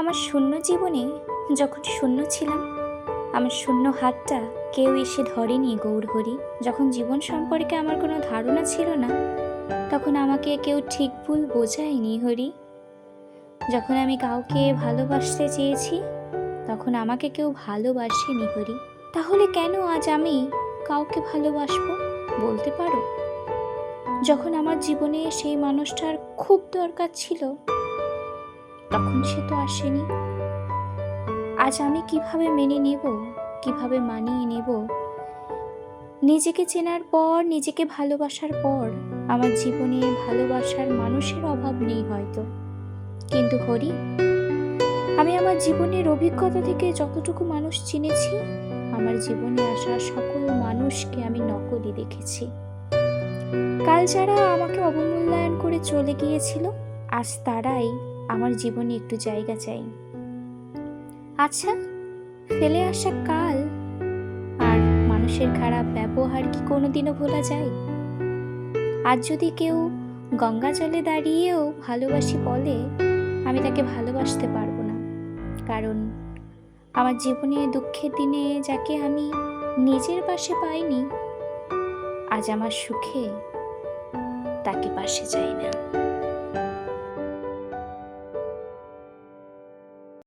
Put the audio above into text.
আমার শূন্য জীবনে যখন শূন্য ছিলাম, আমার শূন্য হাতটা কেউ এসে ধরেনি গৌরহরি যখন জীবন সম্পর্কে আমার কোনো ধারণা ছিল না, তখন আমাকে কেউ ঠিক ভুল বোঝায়নি হরি। যখন আমি কাউকে ভালোবাসতে চেয়েছি, তখন আমাকে কেউ ভালোবাসেনি হরি। তাহলে কেন আজ আমি কাউকে ভালোবাসবো বলতে পারো? যখন আমার জীবনে সেই মানুষটার খুব দরকার ছিল তখন সে তো আসেনি। আজ আমি কীভাবে মেনে নেব, কীভাবে মানিয়ে নেব? নিজেকে চেনার পর, নিজেকে ভালোবাসার পর, আমার জীবনে ভালোবাসার মানুষের অভাব নেই হয়তো। কিন্তু হরি, আমি আমার জীবনের অভিজ্ঞতা থেকে যতটুকু মানুষ চিনেছি, আমার জীবনে আসা সকল মানুষকে আমি নকলই দেখেছি। কাল যারা আমাকে অবমূল্যায়ন করে চলে গিয়েছিল, আজ তারাই আমার জীবনে একটু জায়গা চাই। আচ্ছা ফেলে আসা কাল আর মানুষের খারাপ ব্যবহার কি কোনোদিনও ভোলা যায়? আজ যদি কেউ গঙ্গা জলে দাঁড়িয়েও ভালোবাসি বলে, আমি তাকে ভালোবাসতে পারব না। কারণ আমার জীবনে দুঃখের দিনে যাকে আমি নিজের পাশে পাইনি, আজ আমার সুখে তাকে পাশে চাই না।